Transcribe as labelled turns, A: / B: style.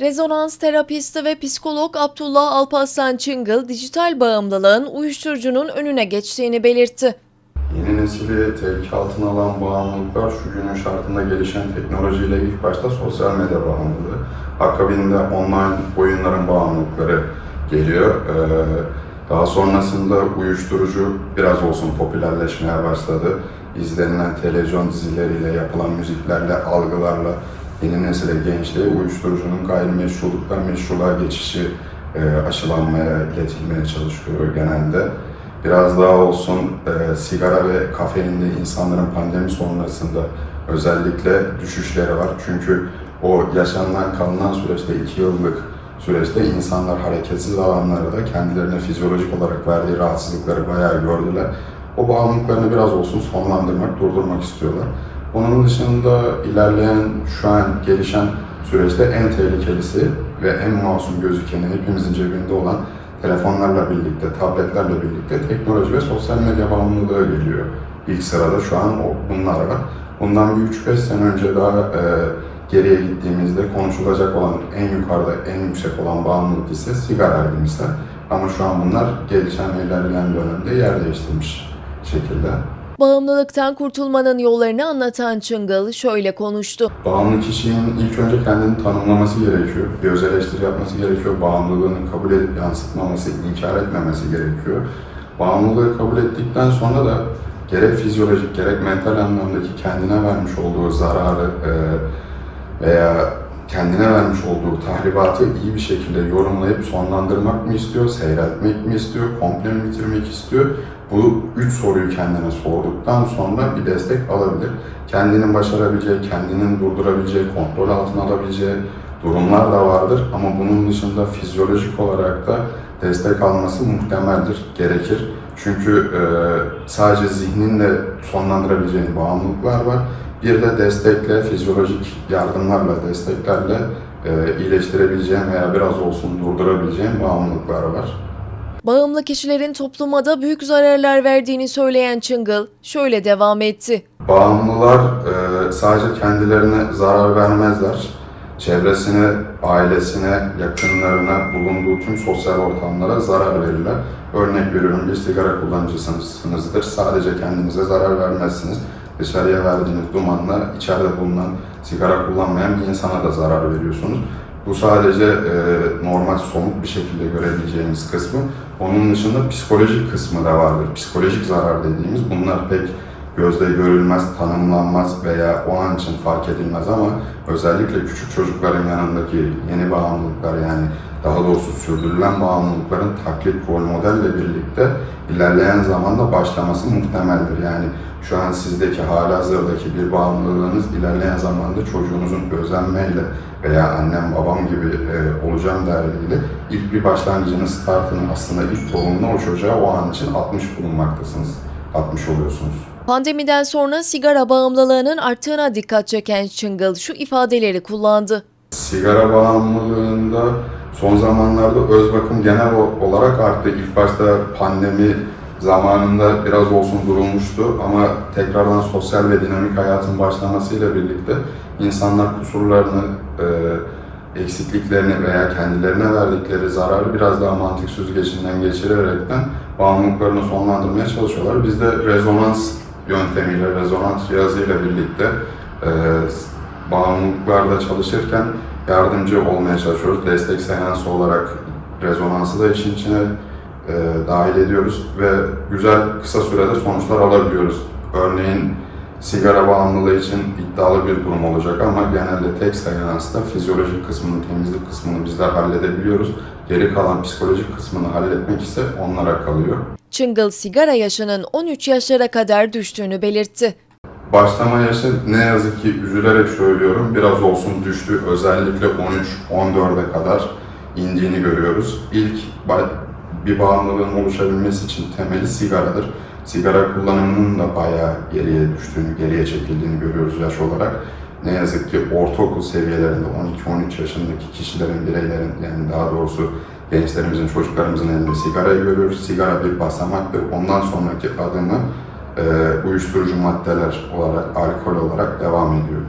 A: Rezonans terapisti ve psikolog Abdullah Alparslan Çıngıl, dijital bağımlılığın uyuşturucunun önüne geçtiğini belirtti.
B: Yeni nesili tehlike altına alan bağımlılıklar şu günün şartında gelişen teknolojiyle ilk başta sosyal medya bağımlılığı. Akabinde online oyunların bağımlılıkları geliyor. Ee, daha sonrasında uyuşturucu biraz olsun popülerleşmeye başladı. İzlenilen televizyon dizileriyle, yapılan müziklerle, algılarla yeni nesile, gençliğe uyuşturucunun gayrimeşruluktan meşruluğa geçişi e, aşılanmaya, iletilmeye çalışıyor genelde biraz daha olsun e, sigara ve kafeinde insanların pandemi sonrasında özellikle düşüşleri var. Çünkü o yaşanılan kalınan süreçte iki yıllık süreçte insanlar hareketsiz alanlarda kendilerine fizyolojik olarak verdiği rahatsızlıkları bayağı gördüler. O bağımlılıklarını biraz olsun sonlandırmak, durdurmak istiyorlar. Onun dışında ilerleyen, şu an gelişen süreçte en tehlikelisi ve en masum gözükeni hepimizin cebinde olan telefonlarla birlikte, tabletlerle birlikte teknoloji ve sosyal medya bağımlılığı geliyor. İlk sırada şu an o, bunlar var. Bundan bir 3-5 sene önce daha e, geriye gittiğimizde konuşulacak olan en yukarıda, en yüksek olan bağımlılık ise sigaraydı misal. Ama şu an bunlar gelişen ilerleyen dönemde yer değiştirmiş şekilde.
A: Bağımlılıktan kurtulmanın yollarını anlatan Çıngıl şöyle konuştu.
B: Bağımlı kişinin ilk önce kendini tanımlaması gerekiyor. Bir öz eleştiri yapması gerekiyor. Bağımlılığını kabul edip yansıtmaması, inkar etmemesi gerekiyor. Bağımlılığı kabul ettikten sonra da gerek fizyolojik gerek mental anlamdaki kendine vermiş olduğu zararı e, veya kendine vermiş olduğu tahribatı iyi bir şekilde yorumlayıp sonlandırmak mı istiyor, seyreltmek mi istiyor, komple mi bitirmek istiyor? Bu üç soruyu kendine sorduktan sonra bir destek alabilir. Kendinin başarabileceği, kendinin durdurabileceği, kontrol altına alabileceği durumlar da vardır. Ama bunun dışında fizyolojik olarak da destek alması muhtemeldir, gerekir. Çünkü e, sadece zihninle sonlandırabileceğin bağımlılıklar var. Bir de destekle, fizyolojik yardımlarla, desteklerle e, iyileştirebileceğin veya biraz olsun durdurabileceğin bağımlılıklar var.
A: Bağımlı kişilerin topluma da büyük zararlar verdiğini söyleyen Çıngıl şöyle devam etti.
B: Bağımlılar e, sadece kendilerine zarar vermezler. Çevresine, ailesine, yakınlarına, bulunduğu tüm sosyal ortamlara zarar verirler. Örnek veriyorum bir sigara kullanıcısınızdır. Sadece kendinize zarar vermezsiniz. Dışarıya verdiğiniz dumanla içeride bulunan sigara kullanmayan bir insana da zarar veriyorsunuz. Bu sadece e, normal somut bir şekilde görebileceğimiz kısmı. Onun dışında psikolojik kısmı da vardır. Psikolojik zarar dediğimiz bunlar pek gözle görülmez, tanımlanmaz veya o an için fark edilmez ama özellikle küçük çocukların yanındaki yeni bağımlılıklar yani daha doğrusu sürdürülen bağımlılıkların taklit rol modelle birlikte ilerleyen zamanda başlaması muhtemeldir. Yani şu an sizdeki halihazırdaki bir bağımlılığınız ilerleyen zamanda çocuğunuzun özenmeyle veya annem babam gibi e, olacağım derdiyle ilk bir başlangıcını, startını aslında ilk tohumunu o çocuğa o an için atmış bulunmaktasınız. Atmış oluyorsunuz.
A: Pandemiden sonra sigara bağımlılığının arttığına dikkat çeken Çıngıl şu ifadeleri kullandı.
B: Sigara bağımlılığında son zamanlarda öz bakım genel olarak arttı. İlk başta pandemi zamanında biraz olsun durulmuştu ama tekrardan sosyal ve dinamik hayatın başlamasıyla birlikte insanlar kusurlarını, e, eksikliklerini veya kendilerine verdikleri zararı biraz daha mantık süzgecinden geçirerekten bağımlılıklarını sonlandırmaya çalışıyorlar. Biz de rezonans yöntemiyle, rezonans cihazıyla birlikte e, bağımlılıklarda çalışırken yardımcı olmaya çalışıyoruz. Destek seansı olarak rezonansı da işin içine e, dahil ediyoruz ve güzel kısa sürede sonuçlar alabiliyoruz. Örneğin sigara bağımlılığı için iddialı bir durum olacak ama genelde tek seansta fizyolojik kısmını, temizlik kısmını bizler halledebiliyoruz. Geri kalan psikolojik kısmını halletmek ise onlara kalıyor.
A: Çıngıl sigara yaşının 13 yaşlara kadar düştüğünü belirtti.
B: Başlama yaşı ne yazık ki üzülerek söylüyorum biraz olsun düştü. Özellikle 13-14'e kadar indiğini görüyoruz. İlk bir bağımlılığın oluşabilmesi için temeli sigaradır. Sigara kullanımının da bayağı geriye düştüğünü, geriye çekildiğini görüyoruz yaş olarak. Ne yazık ki ortaokul seviyelerinde 12-13 yaşındaki kişilerin, bireylerin yani daha doğrusu gençlerimizin, çocuklarımızın elinde sigarayı görüyoruz. Sigara bir basamaktır. Ondan sonraki adımı e, uyuşturucu maddeler olarak, alkol olarak devam ediyor.